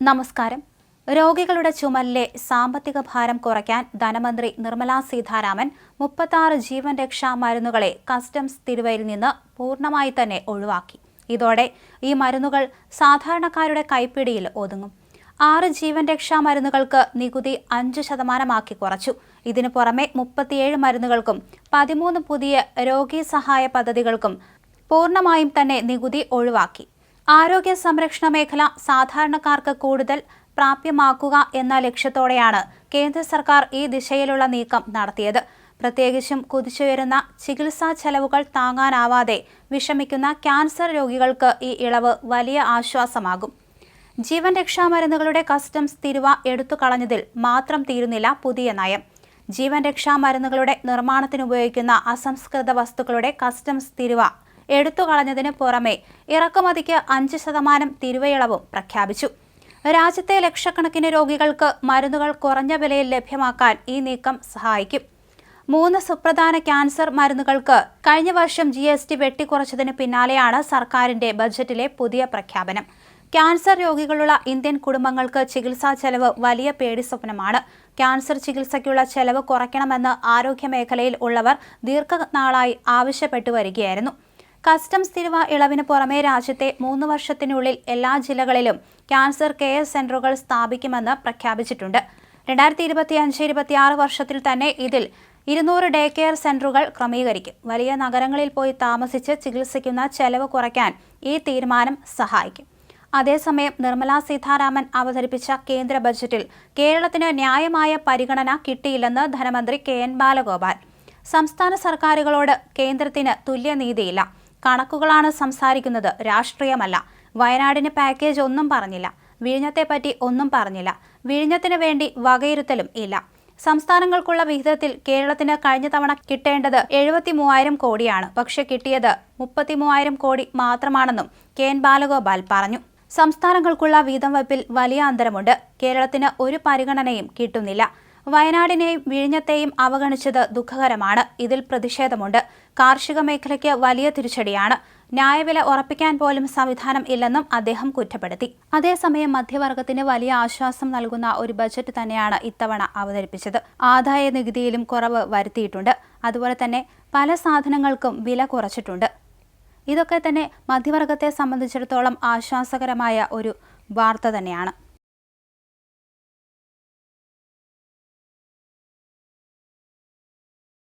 നമസ്കാരം. രോഗികളുടെ ചുമലിലെ സാമ്പത്തിക ഭാരം കുറയ്ക്കാൻ ധനമന്ത്രി നിർമ്മലാ സീതാരാമൻ മുപ്പത്താറ് ജീവൻ രക്ഷാ മരുന്നുകളെ കസ്റ്റംസ് തിരുവയിൽ നിന്ന് പൂർണമായി തന്നെ ഒഴിവാക്കി. ഇതോടെ ഈ മരുന്നുകൾ സാധാരണക്കാരുടെ കൈപ്പിടിയിൽ ഒതുങ്ങും. ആറ് ജീവൻ രക്ഷാ മരുന്നുകൾക്ക് നികുതി അഞ്ച് ശതമാനമാക്കി കുറച്ചു. ഇതിനു പുറമെ മുപ്പത്തിയേഴ് മരുന്നുകൾക്കും പതിമൂന്ന് പുതിയ രോഗീ സഹായ പദ്ധതികൾക്കും പൂർണമായും തന്നെ നികുതി ഒഴിവാക്കി. ആരോഗ്യ സംരക്ഷണ മേഖല സാധാരണക്കാർക്ക് കൂടുതൽ പ്രാപ്യമാക്കുക എന്ന ലക്ഷ്യത്തോടെയാണ് കേന്ദ്ര സർക്കാർ ഈ ദിശയിലുള്ള നീക്കം നടത്തിയത്. പ്രത്യേകിച്ചും കുതിച്ചുയരുന്ന ചികിത്സാ ചെലവുകൾ താങ്ങാനാവാതെ വിഷമിക്കുന്ന ക്യാൻസർ രോഗികൾക്ക് ഈ ഇളവ് വലിയ ആശ്വാസമാകും. ജീവൻ രക്ഷാ മരുന്നുകളുടെ കസ്റ്റംസ് തിരുവ എടുത്തു കളഞ്ഞതിൽ മാത്രം തീരുന്നില്ല പുതിയ നയം. ജീവൻ രക്ഷാ മരുന്നുകളുടെ നിർമ്മാണത്തിന് ഉപയോഗിക്കുന്ന അസംസ്കൃത വസ്തുക്കളുടെ കസ്റ്റംസ് തിരുവ എടുത്തു കളഞ്ഞതിന് പുറമെ ഇറക്കുമതിക്ക് അഞ്ച് ശതമാനം തിരുവയിളവും പ്രഖ്യാപിച്ചു. രാജ്യത്തെ ലക്ഷക്കണക്കിന് രോഗികൾക്ക് മരുന്നുകൾ കുറഞ്ഞ വിലയിൽ ലഭ്യമാക്കാൻ ഈ നീക്കം സഹായിക്കും. മൂന്ന് സുപ്രധാന ക്യാൻസർ മരുന്നുകൾക്ക് കഴിഞ്ഞ വർഷം ജി എസ് ടി വെട്ടിക്കുറച്ചതിന് പിന്നാലെയാണ് സർക്കാരിന്റെ ബജറ്റിലെ പുതിയ പ്രഖ്യാപനം. ക്യാൻസർ രോഗികളുള്ള ഇന്ത്യൻ കുടുംബങ്ങൾക്ക് ചികിത്സാ ചെലവ് വലിയ പേടി സ്വപ്നമാണ്. ക്യാൻസർ ചികിത്സയ്ക്കുള്ള ചെലവ് കുറയ്ക്കണമെന്ന് ആരോഗ്യമേഖലയിൽ ഉള്ളവർ ദീർഘനാളായി ആവശ്യപ്പെട്ടു വരികയായിരുന്നു. കസ്റ്റംസ് തിരുവ ഇളവിന് പുറമെ രാജ്യത്തെ മൂന്ന് വർഷത്തിനുള്ളിൽ എല്ലാ ജില്ലകളിലും ക്യാൻസർ കെയർ സെന്ററുകൾ സ്ഥാപിക്കുമെന്ന് പ്രഖ്യാപിച്ചിട്ടുണ്ട്. രണ്ടായിരത്തി ഇരുപത്തി അഞ്ച് ഇരുപത്തി ആറ് വർഷത്തിൽ തന്നെ ഇതിൽ ഇരുന്നൂറ് ഡേ കെയർ സെന്ററുകൾ ക്രമീകരിക്കും. വലിയ നഗരങ്ങളിൽ പോയി താമസിച്ച് ചികിത്സിക്കുന്ന ചെലവ് കുറയ്ക്കാൻ ഈ തീരുമാനം സഹായിക്കും. അതേസമയം നിർമ്മലാ സീതാരാമൻ അവതരിപ്പിച്ച കേന്ദ്ര ബജറ്റിൽ കേരളത്തിന് ന്യായമായ പരിഗണന കിട്ടിയില്ലെന്ന് ധനമന്ത്രി കെ എൻ ബാലഗോപാൽ. സംസ്ഥാന സർക്കാരുകളോട് കേന്ദ്രത്തിന് തുല്യനീതിയില്ല. കണക്കുകളാണ് സംസാരിക്കുന്നത്. രാഷ്ട്രീയമല്ല. വയനാടിന് പാക്കേജ് ഒന്നും പറഞ്ഞില്ല. വിഴിഞ്ഞത്തെപ്പറ്റി ഒന്നും പറഞ്ഞില്ല. വിഴിഞ്ഞത്തിന് വേണ്ടി വകയിരുത്തലും ഇല്ല. സംസ്ഥാനങ്ങൾക്കുള്ള വിഹിതത്തിൽ കേരളത്തിന് കഴിഞ്ഞ തവണ കിട്ടേണ്ടത് എഴുപത്തി മൂവായിരം കോടിയാണ്. പക്ഷെ കിട്ടിയത് മുപ്പത്തി മൂവായിരം കോടി മാത്രമാണെന്നും കെ എൻ ബാലഗോപാൽ പറഞ്ഞു. സംസ്ഥാനങ്ങൾക്കുള്ള വീതം വയ്പിൽ വലിയ അന്തരമുണ്ട്. കേരളത്തിന് ഒരു പരിഗണനയും കിട്ടുന്നില്ല. വയനാടിനെയും വിഴിഞ്ഞത്തെയും അവഗണിച്ചത് ദുഃഖകരമാണ്. ഇതിൽ പ്രതിഷേധമുണ്ട്. കാർഷിക മേഖലയ്ക്ക് വലിയ തിരിച്ചടിയാണ്. ന്യായവില ഉറപ്പിക്കാൻ പോലും സംവിധാനം ഇല്ലെന്നും അദ്ദേഹം കുറ്റപ്പെടുത്തി. അതേസമയം മധ്യവർഗത്തിന് വലിയ ആശ്വാസം നൽകുന്ന ഒരു ബജറ്റ് തന്നെയാണ് ഇത്തവണ അവതരിപ്പിച്ചത്. ആദായ നികുതിയിലും കുറവ് വരുത്തിയിട്ടുണ്ട്. അതുപോലെ തന്നെ പല സാധനങ്ങൾക്കും വില കുറച്ചിട്ടുണ്ട്. ഇതൊക്കെ തന്നെ മധ്യവർഗത്തെ സംബന്ധിച്ചിടത്തോളം ആശ്വാസകരമായ ഒരു വാർത്ത തന്നെയാണ്.